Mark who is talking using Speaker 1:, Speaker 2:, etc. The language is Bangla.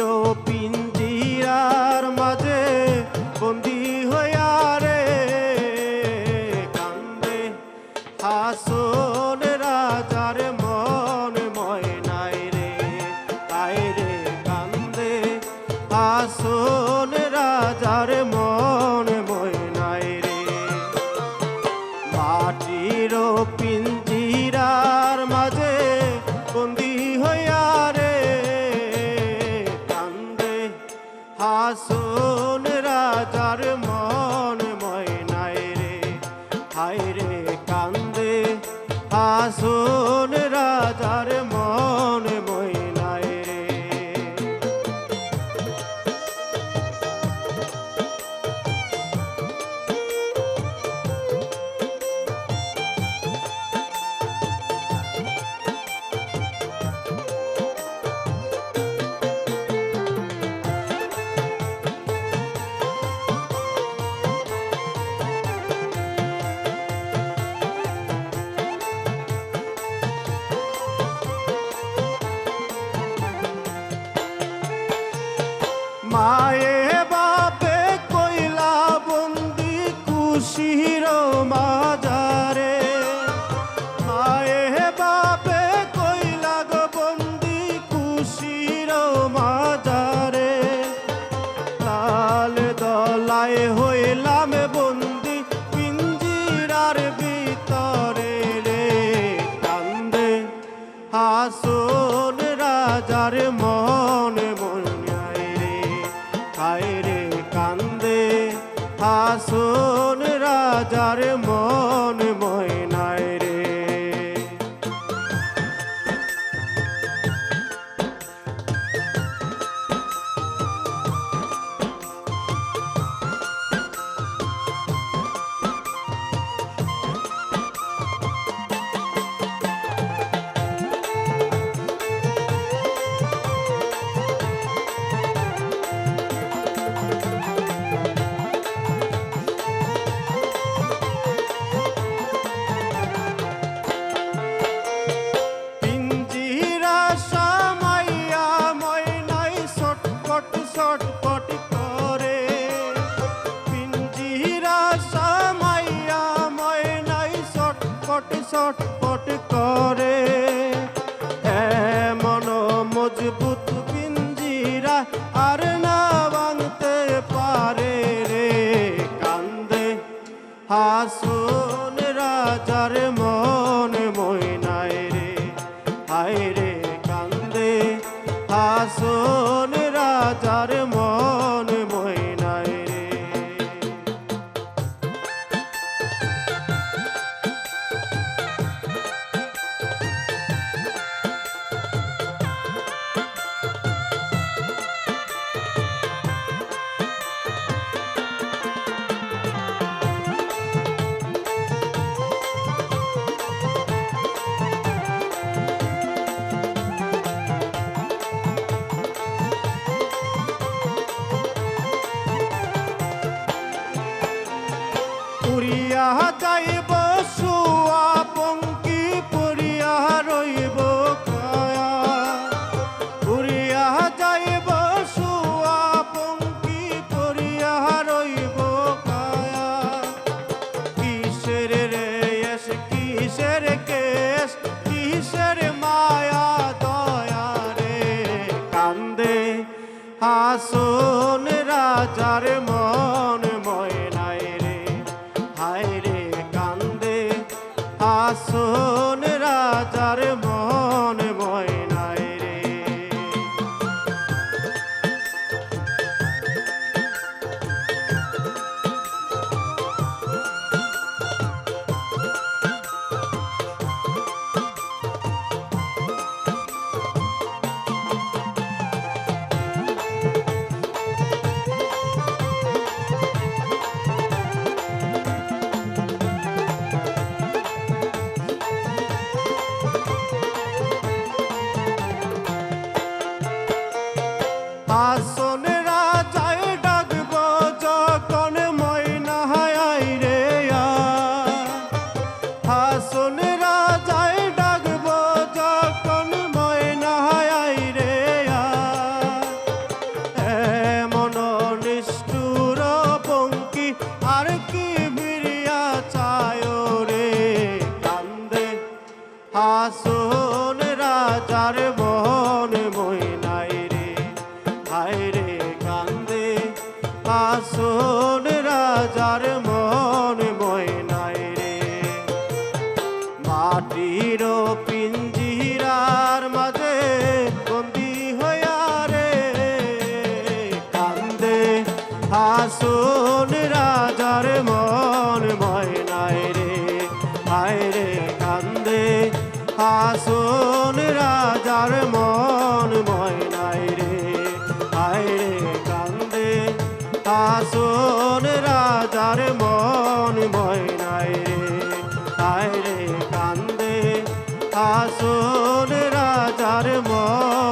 Speaker 1: ছিল পিঞ্জিরার মাঝে, বন্দি হইয়া রে। কান্দে হাসন রাজার মন ময় নাই রে, তাই রে কান্দে হাসন হায় রে কান্দে হাসু மாய আসন রাজার ম ছটপট ছটপট করে। এমন মজবুত পিঞ্জিরা আর না ভাঙতে পারে রে। কান্দে হাসু যারে হায়রে কান্দে। আসন রাজার মন ময়নায় রে। মাটির পিঞ্জিরার মাঝে বন্দি হইয়া রে। কান্দে। আসন রাজার মন ময়নায় রে। হায়রে কান্দে। আসন রাজার মন হয় নাই। রে আয় রে কান্দে আসন রাজার মন।